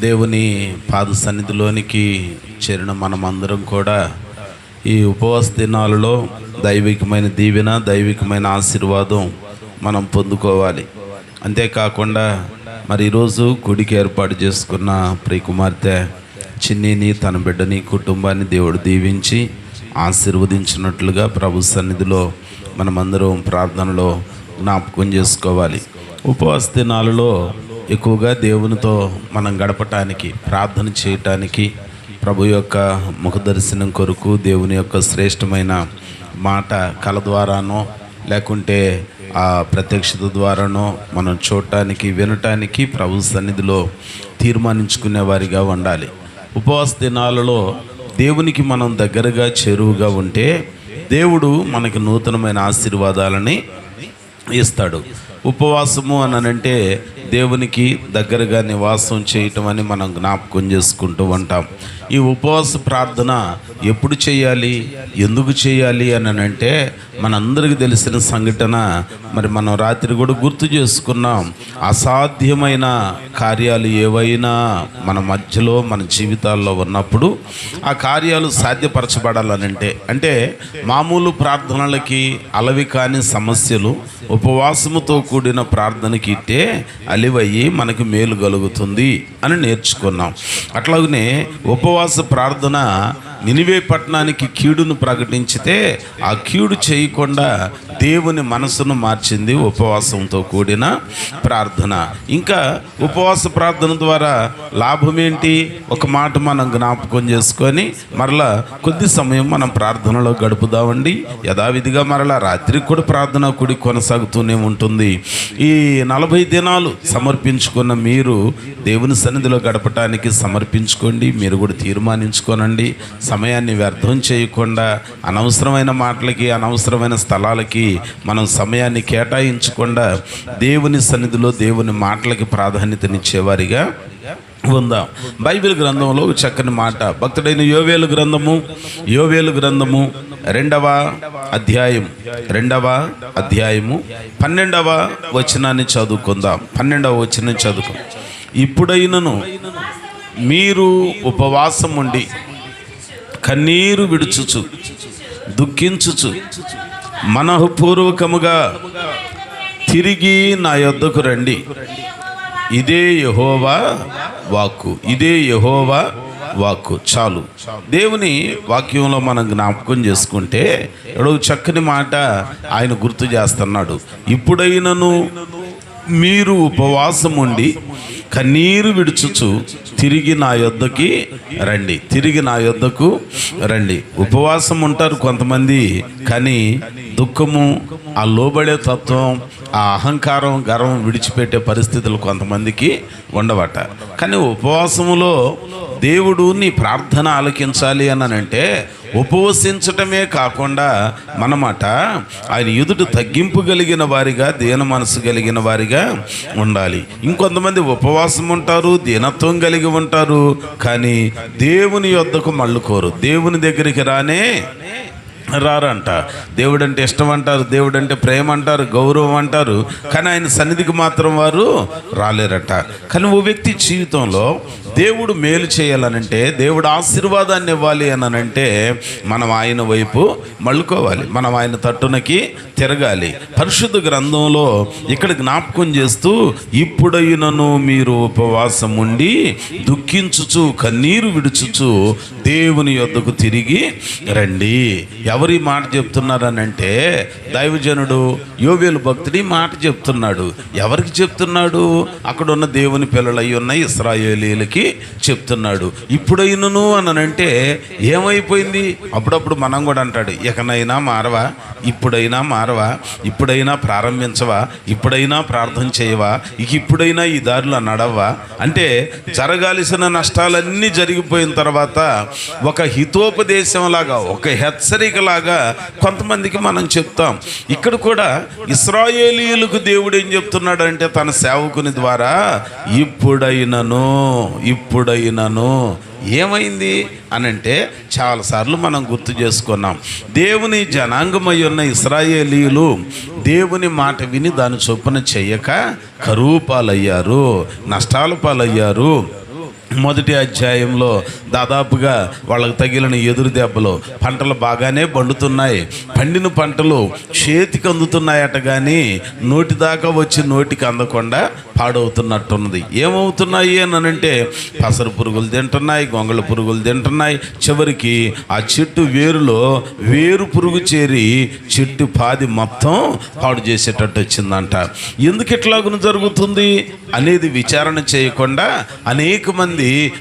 దేవుని పాద సన్నిధిలోనికి చేరిన మనమందరం కూడా ఈ ఉపవాస దినాలలో దైవికమైన దీవెన దైవికమైన ఆశీర్వాదం మనం పొందుకోవాలి. అంతేకాకుండా మరి ఈరోజు గుడికి ఏర్పాటు చేసుకున్న ప్రియకుమార్తె చిన్నిని తన బిడ్డని కుటుంబాన్ని దేవుడు దీవించి ఆశీర్వదించినట్లుగా ప్రభు సన్నిధిలో మనమందరం ప్రార్థనలో జ్ఞాపకం చేసుకోవాలి. ఉపవాస దినాలలో ఎక్కువగా దేవునితో మనం గడపటానికి ప్రార్థన చేయటానికి ప్రభు యొక్క ముఖ దర్శనం కొరకు దేవుని యొక్క శ్రేష్టమైన మాట కళ ద్వారానో లేకుంటే ఆ ప్రత్యక్షత ద్వారానో మనం చూడటానికి వినటానికి ప్రభు సన్నిధిలో తీర్మానించుకునే వారిగా ఉండాలి. ఉపవాస దినాలలో దేవునికి మనం దగ్గరగా చేరువుగా ఉంటే దేవుడు మనకి నూతనమైన ఆశీర్వాదాలని ఇస్తాడు. ఉపవాసము అని అంటే దేవునికి దగ్గరగా నివాసం చేయటం అని మనం జ్ఞాపకం చేసుకుంటూ ఉంటాం. ఈ ఉపవాస ప్రార్థన ఎప్పుడు చేయాలి? ఎందుకు చేయాలి? అని అంటే మనందరికీ తెలిసిన సంఘటన మరి మనం రాత్రి కూడా గుర్తు చేసుకున్నాం. అసాధ్యమైన కార్యాలు ఏవైనా మన మధ్యలో మన జీవితాల్లో ఉన్నప్పుడు ఆ కార్యాలు సాధ్యపరచబడాలనంటే అంటే మామూలు ప్రార్థనలకి అలవి కాని సమస్యలు ఉపవాసముతో కూడిన ప్రార్థనకి ఇట్టే అలివయ్యి మనకి మేలు కలుగుతుంది అని నేర్చుకున్నాం. అట్లాగనే ఉపవాస ప్రార్థన నినివే పట్టణానికి కీడును ప్రకటించితే ఆ కీడు చేయకుండా దేవుని మనసును మార్చింది ఉపవాసంతో కూడిన ప్రార్థన. ఇంకా ఉపవాస ప్రార్థన ద్వారా లాభం ఏంటి ఒక మాట మనం జ్ఞాపకం చేసుకొని మరలా కొద్ది సమయం మనం ప్రార్థనలో గడుపుదామండి. యథావిధిగా మరలా రాత్రికి కూడా ప్రార్థన కూడి కొనసాగుతూనే ఉంటుంది. ఈ నలభై దినాలు సమర్పించుకున్న మీరు దేవుని సన్నిధిలో గడపటానికి సమర్పించుకోండి. మీరు కూడా తీర్మానించుకోనండి. సమయాన్ని వ్యర్థం చేయకుండా అనవసరమైన మాటలకి అనవసరమైన స్థలాలకి మనం సమయాన్ని కేటాయించకుండా దేవుని సన్నిధిలో దేవుని మాటలకి ప్రాధాన్యతనిచ్చేవారిగా ఉందాం. బైబిల్ గ్రంథంలో ఒక చక్కని మాట భక్తుడైన యోవేలు గ్రంథము యోవేలు గ్రంథము రెండవ అధ్యాయం రెండవ అధ్యాయము పన్నెండవ వచనాన్ని చదువుకుందాం. పన్నెండవ వచనం చదువుకో. ఇప్పుడైనను మీరు ఉపవాసం ఉండి కన్నీరు విడుచుచు దుఃఖించుచు మనఃపూర్వకముగా తిరిగి నా యొద్దకు రండి. ఇదే యహోవా వాక్కు ఇదే యహోవా వాక్కు. చాలు. దేవుని వాక్యంలో మనం జ్ఞాపకం చేసుకుంటే ఎడో చక్కని మాట ఆయన గుర్తు చేస్తున్నాడు. ఇప్పుడైనను మీరు ఉపవాసం ఉండి కన్నీరు విడుచుచు తిరిగి నా యొద్దకి రండి. తిరిగి నా యొద్దకు రండి. ఉపవాసం ఉంటారు కొంతమంది కానీ దుఃఖము ఆ లోబడే తత్వం ఆ అహంకారం గర్వం విడిచిపెట్టే పరిస్థితులు కొంతమందికి ఉండవట. కానీ ఉపవాసములో దేవుడు నీ ప్రార్థన ఆలకించాలి అని అంటే ఉపవసించటమే కాకుండా మనమాట ఆయన ఎదుట తగ్గింపు కలిగిన వారిగా దీన మనసు కలిగిన వారిగా ఉండాలి. ఇంకొంతమంది ఉపవాసం ఉంటారు దీనత్వం కలిగి ఉంటారు కానీ దేవుని యొద్దకు మళ్ళుకోరు దేవుని దగ్గరికి రానే రారంట. దేవుడు అంటే ఇష్టం అంటారు దేవుడు అంటే ప్రేమ అంటారు గౌరవం అంటారు కానీ ఆయన సన్నిధికి మాత్రం వారు రాలేరట. కానీ ఓ వ్యక్తి జీవితంలో దేవుడు మేలు చేయాలనంటే దేవుడు ఆశీర్వాదాన్ని ఇవ్వాలి అనంటే మనం ఆయన వైపు మళ్ళుకోవాలి. మనం ఆయన తట్టునకి తిరగాలి. పరిశుద్ధ గ్రంథంలో ఇక్కడ జ్ఞాపకం చేస్తూ ఇప్పుడైనను మీరు ఉపవాసం ఉండి దుఃఖించుచు కన్నీరు విడుచుచు దేవుని యొద్దకు తిరిగి రండి. ఎవరి మాట చెప్తున్నారనంటే దైవజనుడు యోవేలు భక్తుడి మాట చెప్తున్నాడు. ఎవరికి చెప్తున్నాడు? అక్కడ ఉన్న దేవుని పిల్లలు అయి ఉన్న ఇస్రాయేలీలకి చెప్తున్నాడు. ఇప్పుడైనను అనంటే ఏమైపోయింది? అప్పుడప్పుడు మనం కూడా అంటాడు ఇకనైనా మారవా? ఇప్పుడైనా మారవా? ఇప్పుడైనా ప్రారంభించవా? ఇప్పుడైనా ప్రార్థన చేయవా? ఇక ఇప్పుడైనా ఈ దారిలో నడవా? అంటే జరగాల్సిన నష్టాలన్నీ జరిగిపోయిన తర్వాత ఒక హితోపదేశంలాగా ఒక లాగా కొంతమందికి మనం చెప్తాం. ఇక్కడ కూడా ఇస్రాయేలీలకు దేవుడు ఏం చెప్తున్నాడు అంటే తన సేవకుని ద్వారా ఇప్పుడైనను ఇప్పుడైనను ఏమైంది అని అంటే చాలాసార్లు మనం గుర్తు చేసుకున్నాం. దేవుని జనాంగమై ఉన్న ఇస్రాయేలీలు దేవుని మాట విని దాని చొప్పున చెయ్యక కరువు పాలయ్యారు నష్టాల పాలయ్యారు. మొదటి అధ్యాయంలో దాదాపుగా వాళ్ళకు తగిలిన ఎదురు దెబ్బలు పంటలు బాగానే పండుతున్నాయి. పండిన పంటలు చేతికి అందుతున్నాయట కానీ నోటి దాకా వచ్చి నోటికి అందకుండా పాడవుతున్నట్టున్నది. ఏమవుతున్నాయి అని అంటే పసరు పురుగులు తింటున్నాయి గొంగళ పురుగులు తింటున్నాయి. చివరికి ఆ చెట్టు వేరులో వేరు పురుగు చేరి చెట్టు పాది మొత్తం పాడు చేసేటట్టు వచ్చిందంట. ఎందుకు ఇట్లాగున జరుగుతుంది? అనేది విచారణ చేయకుండా అనేక మంది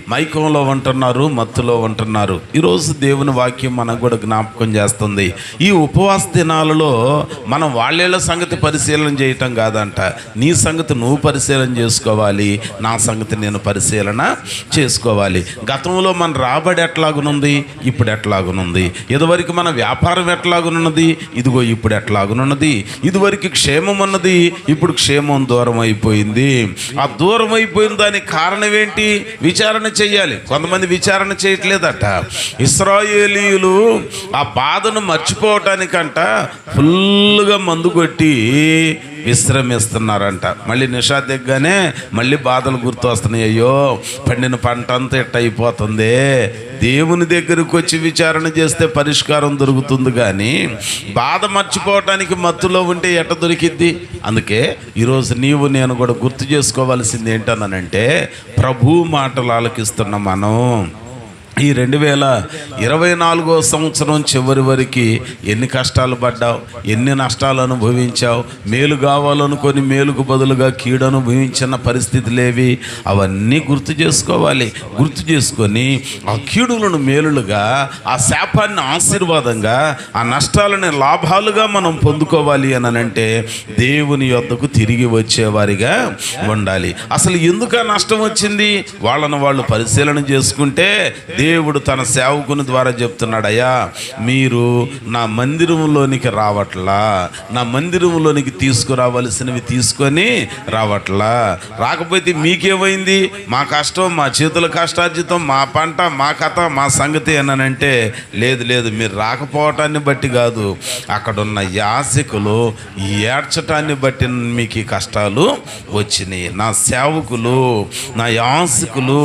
మైకంలో ఉంటున్నారు మత్తులో ఉంటున్నారు. ఈరోజు దేవుని వాక్యం మనకు కూడా జ్ఞాపకం చేస్తుంది. ఈ ఉపవాస దినాలలో మనం వాళ్ళేళ్ళ సంగతి పరిశీలన చేయటం కాదంట. నీ సంగతి నువ్వు పరిశీలన చేసుకోవాలి నా సంగతి నేను పరిశీలన చేసుకోవాలి. గతంలో మన రాబడి ఎట్లాగునుంది? ఇప్పుడు ఎట్లాగునుంది? ఇదివరకు మన వ్యాపారం ఎట్లాగునున్నది? ఇదిగో ఇప్పుడు ఎట్లాగునున్నది? ఇదివరకు క్షేమం ఉన్నది? ఇప్పుడు క్షేమం దూరం అయిపోయింది ఆ దూరం అయిపోయిన దానికి కారణం ఏంటి? విచారణ చేయాలి కొంతమంది విచారణ చేయట్లేదట. ఇస్రాయేలీలు ఆ బాధను మర్చిపోవటానికంట ఫుల్గా మందు కొట్టి విశ్రమిస్తున్నారంట. మళ్ళీ నిషా దిగ్గానే మళ్ళీ బాధలు గుర్తు వస్తున్నాయి అయ్యో పండిన పంట అంతా ఇట్ట అయిపోతుంది దేవుని దగ్గరకు వచ్చి విచారణ చేస్తే పరిష్కారం దొరుకుతుంది కానీ బాధ మర్చిపోవటానికి మత్తులో ఉంటే ఎట్ట దొరికిద్ది? అందుకే ఈరోజు నీవు నేను కూడా గుర్తు చేసుకోవాల్సింది ఏంటనంటే ప్రభు మాటలు ఆలకిస్తున్న మనం. ఈ రెండు వేల ఇరవై నాలుగో సంవత్సరం చివరి వరకు ఎన్ని కష్టాలు పడ్డావు ఎన్ని నష్టాలు అనుభవించావు మేలు కావాలనుకొని మేలుకు బదులుగా కీడు అనుభవించిన పరిస్థితులేవి అవన్నీ గుర్తు చేసుకోవాలి. గుర్తు చేసుకొని ఆ కీడులను మేలులుగా ఆ శాపాన్ని ఆశీర్వాదంగా ఆ నష్టాలని లాభాలుగా మనం పొందుకోవాలి అని అంటే దేవుని యొద్దకు తిరిగి వచ్చేవారిగా ఉండాలి. అసలు ఎందుకు ఆ నష్టం వచ్చింది? వాళ్ళను వాళ్ళు పరిశీలన చేసుకుంటే దేవుడు తన సేవకుని ద్వారా చెప్తున్నాడు అయ్యా మీరు నా మందిరంలోనికి రావట్లా నా మందిరంలోనికి తీసుకురావలసినవి తీసుకొని రావట్లా. రాకపోతే మీకేమైంది? మా కష్టం మా చేతుల కష్టార్జితం మా పంట మా కథ మా సంగతి అనంటే లేదు లేదు మీరు రాకపోవటాన్ని బట్టి కాదు. అక్కడున్న యాసికులు ఏడ్చటాన్ని బట్టి మీకు ఈ కష్టాలు వచ్చినాయి. నా సేవకులు నా యాసికులు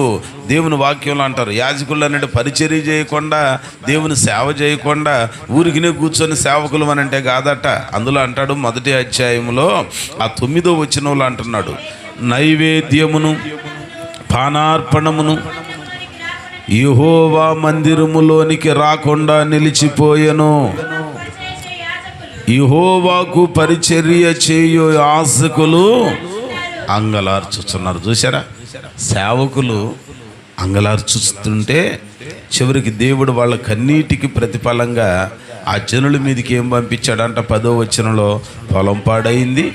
దేవుని వాక్యంలో అంటారు యాజకులు అన్నట్టు పరిచర్య చేయకుండా దేవుని సేవ చేయకుండా ఊరికినే కూర్చొని సేవకులు అని అంటే కాదట. అందులో అంటాడు మొదటి అధ్యాయంలో ఆ తొమ్మిదో వచ్చిన వాళ్ళు అంటున్నాడు నైవేద్యమును పానార్పణమును యహోవా మందిరములోనికి రాకుండా నిలిచిపోయెను. యహోవాకు పరిచర్య చేయు ఆసకులు అంగలార్చుచున్నారు. చూసారా సేవకులు అంగలార్చుస్తుంటే చివరికి దేవుడు వాళ్ళ కన్నీటికి ప్రతిఫలంగా ఆ జనుల మీదకి ఏం పంపించాడంట? పదో వచ్చినలో పొలం పాడైంది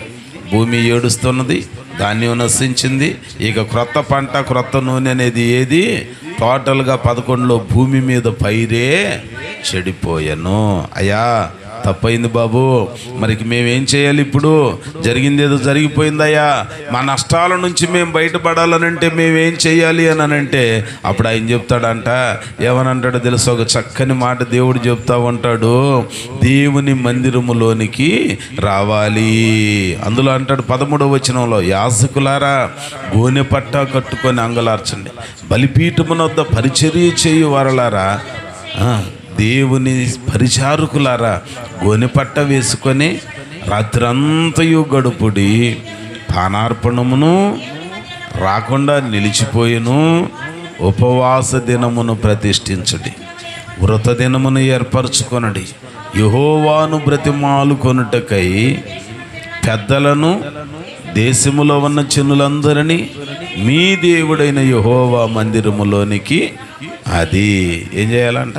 భూమి ఏడుస్తున్నది ధాన్యం నశించింది ఇక క్రొత్త పంట క్రొత్త నూనె అనేది ఏది? టోటల్గా పదకొండులో భూమి మీద పైరే చెడిపోయాను. అయ్యా తప్పైంది బాబు. మరికి మేమేం చేయాలి ఇప్పుడు? జరిగింది ఏదో జరిగిపోయిందయ్యా. మా నష్టాల నుంచి మేము బయటపడాలనంటే మేమేం చేయాలి అని అంటే అప్పుడు ఆయన చెప్తాడంట. ఏమనంటాడో తెలుసు? ఒక చక్కని మాట దేవుడు చెప్తా ఉంటాడు. దేవుని మందిరములోనికి రావాలి. అందులో అంటాడు పదమూడవ వచనంలో యాసకులారా గోనె పట్ట కట్టుకొని అంగలార్చండి. బలిపీఠమునొద్ద పరిచర్య చేయు వారలారా. ఆ, దేవుని పరిచారకులారా గోనెపట్ట వేసుకొని రాత్రంతయు గడుపుడి పానార్పణమును రాకుండా నిలిచిపోయిను ఉపవాస దినమును ప్రతిష్ఠించుడి వ్రత దినమును ఏర్పరచుకొనడి యహోవాను బ్రతిమాలు కొనుటకై పెద్దలను దేశములో ఉన్న చిన్నులందరినీ మీ దేవుడైన యహోవా మందిరములోనికి అది ఏం చేయాలంట?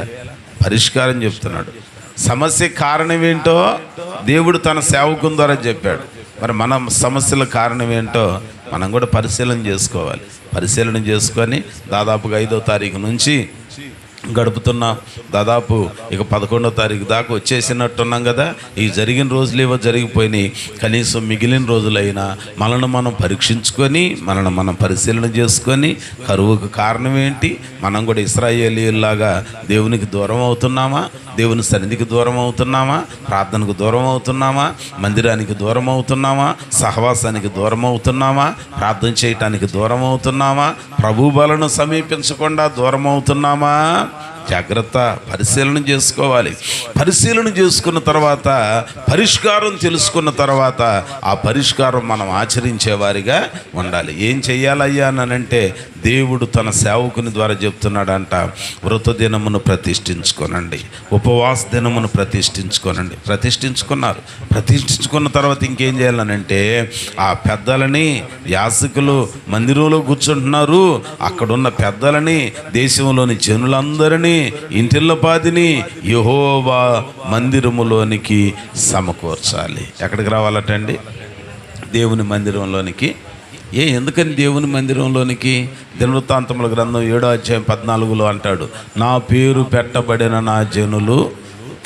పరిష్కారం చెప్తున్నాడు. సమస్య కారణం ఏంటో దేవుడు తన సేవకుని ద్వారా చెప్పాడు. మరి మన సమస్యల కారణం ఏంటో మనం కూడా పరిశీలన చేసుకోవాలి. పరిశీలన చేసుకొని దాదాపుగా ఐదో తారీఖు నుంచి గడుపుతున్నాం దాదాపు ఇక పదకొండో తారీఖు దాకా వచ్చేసినట్టున్నాం కదా. ఈ జరిగిన రోజులు ఏవో జరిగిపోయినాయి. కనీసం మిగిలిన రోజులైనా మనల్ని మనం పరీక్షించుకొని మనల్ని మనం పరిశీలన చేసుకొని కరువుకు కారణం ఏంటి? మనం కూడా ఇస్రాయేలీలాగా దేవునికి దూరం అవుతున్నామా? దేవుని సన్నిధికి దూరం అవుతున్నామా? ప్రార్థనకు దూరం అవుతున్నామా? మందిరానికి దూరం అవుతున్నామా? సహవాసానికి దూరం అవుతున్నామా? ప్రార్థన చేయటానికి దూరం అవుతున్నామా? ప్రభు బలను సమీపించకుండా దూరం అవుతున్నామా జాగ్రత్త పరిశీలన చేసుకోవాలి. పరిశీలన చేసుకున్న తర్వాత పరిష్కారం తెలుసుకున్న తర్వాత ఆ పరిష్కారం మనం ఆచరించేవారిగా ఉండాలి. ఏం చెయ్యాలయ్యా అనంటే దేవుడు తన సేవకుని ద్వారా చెప్తున్నాడంట వ్రత దినమును ప్రతిష్ఠించుకోనండి. ఉపవాస దినమును ప్రతిష్ఠించుకోనండి. ప్రతిష్ఠించుకున్నారు. ప్రతిష్ఠించుకున్న తర్వాత ఇంకేం చేయాలనంటే ఆ పెద్దలని యాసకులు మందిరంలో కూర్చుంటున్నారు. అక్కడున్న పెద్దలని దేశంలోని జనులందరినీ ఇంటిల్లపాదిని యహోవా మందిరములోనికి సమకూర్చాలి. ఎక్కడికి రావాలటండి? దేవుని మందిరంలోనికి. ఏ ఎందుకని దేవుని మందిరంలోనికి? దినవృత్తాంతముల గ్రంథం ఏడో అధ్యాయం పద్నాలుగులో అంటాడు నా పేరు పెట్టబడిన నా జనులు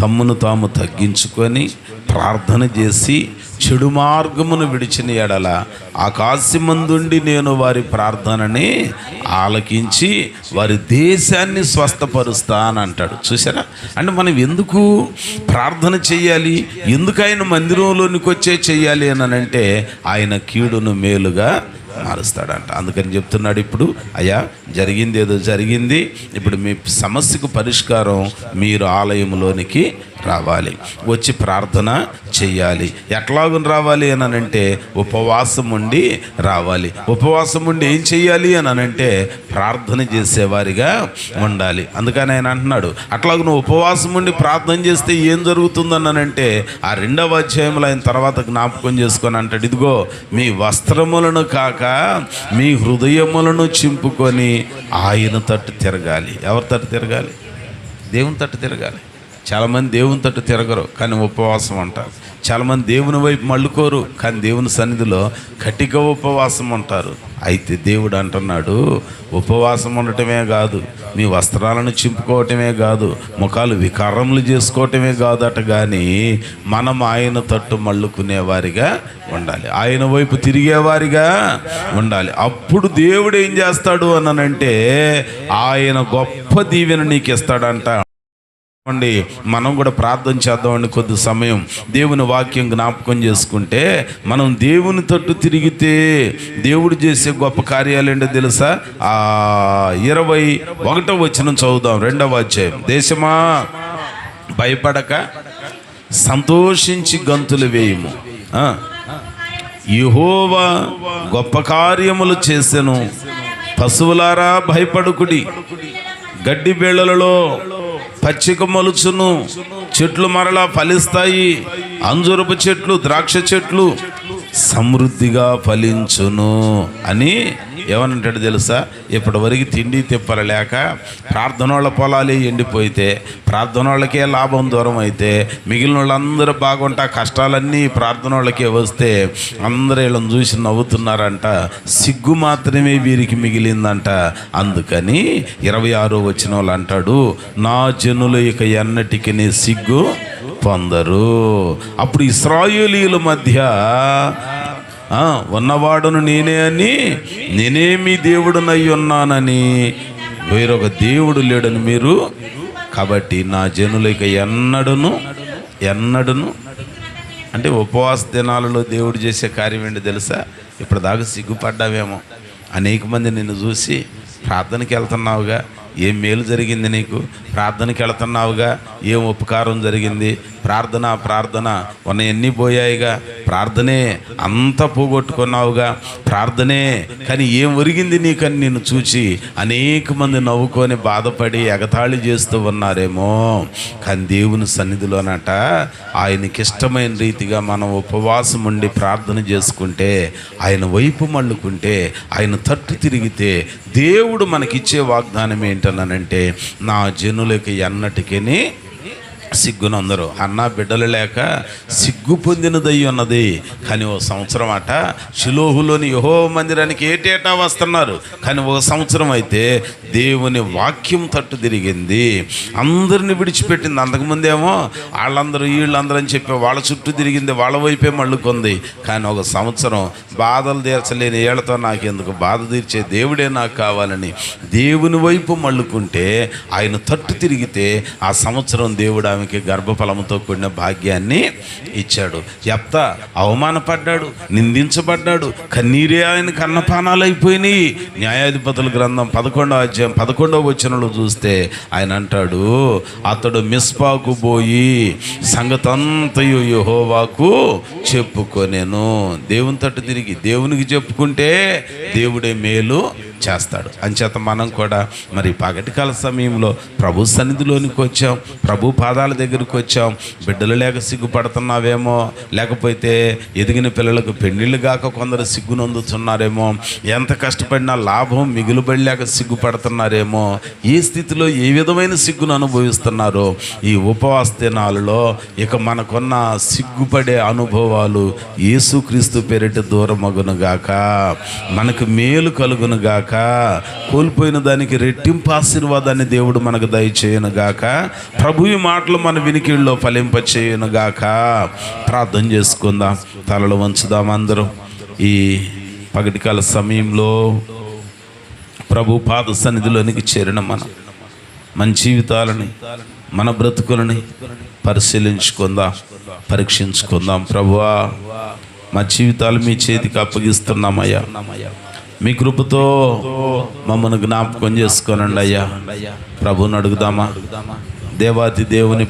తమ్మును తాము తగ్గించుకొని ప్రార్థన చేసి చెడు మార్గమును విడిచిన ఎడల ఆకాశమందుండి నేను వారి ప్రార్థనని ఆలకించి వారి దేశాన్ని స్వస్థపరుస్తా అంటాడు చూసారా అంటే మనం ఎందుకు ప్రార్థన చేయాలి? ఎందుకు ఆయన మందిరంలోనికి వచ్చే చెయ్యాలి అని అంటే ఆయన కీడును మేలుగా మారుస్తాడంట. అందుకని చెప్తున్నాడు ఇప్పుడు అయ్యా జరిగింది ఏదో జరిగింది. ఇప్పుడు మీ సమస్యకు పరిష్కారం మీరు ఆలయంలోనికి రావాలి. వచ్చి ప్రార్థన చేయాలి. ఎట్లాగుని రావాలి అని అనంటే ఉపవాసం ఉండి రావాలి. ఉపవాసం ఉండి ఏం చేయాలి అని అనంటే ప్రార్థన చేసేవారిగా ఉండాలి. అందుకని ఆయన అంటున్నాడు అట్లాగ నువ్వు ఉపవాసం ఉండి ప్రార్థన చేస్తే ఏం జరుగుతుందని అనంటే ఆ రెండవ అధ్యాయంలో ఆయన తర్వాత జ్ఞాపకం చేసుకొని అంటాడు ఇదిగో మీ వస్త్రములను కాక మీ హృదయములను చింపుకొని ఆయన తట్టు తిరగాలి. ఎవరి తట్టు తిరగాలి? దేవుని తట్టు తిరగాలి. చాలామంది దేవుని తట్టు తిరగరు కానీ ఉపవాసం అంటారు. చాలామంది దేవుని వైపు మళ్ళుకోరు కానీ దేవుని సన్నిధిలో కటిక ఉపవాసం అంటారు. అయితే దేవుడు అంటున్నాడు ఉపవాసం ఉండటమే కాదు మీ వస్త్రాలను చింపుకోవటమే కాదు ముఖాలు వికారములు చేసుకోవటమే కాదట కానీ మనం ఆయన తట్టు మళ్ళుకునేవారిగా ఉండాలి. ఆయన వైపు తిరిగేవారిగా ఉండాలి. అప్పుడు దేవుడు ఏం చేస్తాడు అనంటే ఆయన గొప్ప దీవెన నీకు ఇస్తాడంట అండి మనం కూడా ప్రార్థన చేద్దామండి కొద్ది సమయం దేవుని వాక్యం జ్ఞాపకం చేసుకుంటే మనం దేవుని తట్టు తిరిగితే దేవుడు చేసే గొప్ప కార్యాలు ఏంటో తెలుసా? ఆ ఇరవై ఒకటో వచ్చిన చదువుదాం రెండవ అధ్యాయం. దేశమా భయపడక సంతోషించి గంతులు వేయము. ఆ. గొప్ప కార్యములు చేసెను. పశువులారా భయపడుకుడి. గడ్డి బేళ్ళలో పచ్చిక మొలుచును చెట్లు మరలా ఫలిస్తాయి. అంజురపు చెట్లు ద్రాక్ష చెట్లు సమృద్ధిగా ఫలించును అని ఏమనంటాడు తెలుసా? ఇప్పటివరకు తిండి తిప్పలు లేక ప్రార్థనోళ్ళ పొలాలే ఎండిపోయితే ప్రార్థనోళ్ళకే లాభం దూరం అయితే మిగిలిన వాళ్ళందరూ బాగుంటా కష్టాలన్నీ ప్రార్థనోళ్ళకే వస్తే అందరూ వీళ్ళని చూసి నవ్వుతున్నారంట. సిగ్గు మాత్రమే వీరికి మిగిలిందంట. అందుకని ఇరవై ఆరో వచ్చిన వాళ్ళు అంటాడు నా జనులు ఇక ఎన్నటికి సిగ్గు పొందరు. అప్పుడు ఇస్రాయేలీల మధ్య ఉన్నవాడును నేనే అని నేనే మీ దేవుడునై ఉన్నానని వేరొక దేవుడు లేడని మీరు కాబట్టి నా జనులకి ఎన్నడును ఎన్నడును అంటే ఉపవాస దినాలలో దేవుడు చేసే కార్యం ఏంటి తెలుసా? ఇప్పుడు దాకా సిగ్గుపడ్డావేమో. అనేక మంది నిన్ను చూసి ప్రార్థనకి వెళ్తున్నావుగా. ఏం మేలు జరిగింది నీకు? ప్రార్థనకి వెళుతున్నావుగా? ఏం ఉపకారం జరిగింది? ప్రార్థన ప్రార్థన. ఉన్నవన్నీ పోయాయిగా? ప్రార్థనే అంతా పోగొట్టుకున్నావుగా? ప్రార్థనే. కానీ ఏం ఒరిగింది నీకని నిన్ను చూచి? అనేక మంది నవ్వుకొని బాధపడి ఎగతాళి చేస్తూ ఉన్నారేమో. కానీ దేవుని సన్నిధిలోనట ఆయనకి ఇష్టమైన రీతిగా మనం ఉపవాసం ఉండి ప్రార్థన చేసుకుంటే ఆయన వైపు మళ్ళుకుంటే ఆయన తట్టు తిరిగితే దేవుడు మనకిచ్చే వాగ్దానం ఏంటనంటే నా జనులకి ఎన్నటికీ సిగ్గునందరు. అన్న బిడ్డలు లేక సిగ్గు పొందినదై ఉన్నది. కానీ ఓ సంవత్సరం అట షిలోహులోని యహో మందిరానికి ఏటేటా వస్తున్నారు. కానీ ఒక సంవత్సరం అయితే దేవుని వాక్యం తట్టు తిరిగింది. అందరిని విడిచిపెట్టింది. అంతకుముందేమో వాళ్ళందరూ వీళ్ళందరూ అని చెప్పి వాళ్ళ చుట్టూ తిరిగింది. వాళ్ళ వైపే మళ్ళుకుంది. కానీ ఒక సంవత్సరం బాధలు తీర్చలేని ఏళ్ళతో నాకు ఎందుకు బాధ తీర్చే దేవుడే నాకు కావాలని దేవుని వైపు మళ్ళుకుంటే ఆయన తట్టు తిరిగితే ఆ సంవత్సరం దేవుడు ఆమెకి గర్భఫలంతో కూడిన భాగ్యాన్ని ఇచ్చాడు. ఎప్త అవమానపడ్డాడు నిందించబడ్డాడు కన్నీరే ఆయన కన్నపానాలు అయిపోయినాయి న్యాయాధిపతుల గ్రంథం పదకొండవ అధ్యాయం పదకొండవ వచనంలో చూస్తే ఆయన అంటాడు అతడు మిస్పాకు పోయి సంగతంతయు యహోవాకు చెప్పుకొనేను. దేవుని తట్టు తిరిగి దేవునికి చెప్పుకుంటే దేవుడే మేలు చేస్తాడు. అంచేత మనం కూడా మరి పగటికాల సమయంలో ప్రభు సన్నిధిలోనికి వచ్చాం ప్రభు పాదాల దగ్గరికి వచ్చాం. బిడ్డలు లేక సిగ్గుపడుతున్నావేమో లేకపోతే ఎదిగిన పిల్లలకు పెళ్ళిళ్ళు కాక కొందరు సిగ్గునందుతున్నారేమో ఎంత కష్టపడినా లాభం మిగులుబడిలేక సిగ్గుపడుతున్నారేమో ఈ స్థితిలో ఏ విధమైన సిగ్గును అనుభవిస్తున్నారో ఈ ఉపవాస దినాలలో ఇక మనకున్న సిగ్గుపడే అనుభవాలు యేసుక్రీస్తు పేరిట దూరమగునుగాక మనకు మేలు కలుగునుగాక గాక. కోల్పోయిన దానికి రెట్టింపు ఆశీర్వాదాన్ని దేవుడు మనకు దయచేయను గాక. ప్రభు ఈ మాటలు మన వినికిడిలో ఫలింప చేయను గాక. ప్రార్థన చేసుకుందాం. తలలు వంచుదాం అందరూ. ఈ పగటికాల సమయంలో ప్రభు పాద సన్నిధిలోనికి చేరిన మనం. మన జీవితాలని మన బ్రతుకులని పరిశీలించుకుందాం. పరీక్షించుకుందాం. ప్రభువా మా జీవితాలు మీ చేతికి అప్పగిస్తున్నామయ్యా. మీ కృపతో మమ్మల్ని జ్ఞాపకం చేసుకోనండి అయ్యా. ప్రభుని అడుగుదామా? దేవాది దేవుని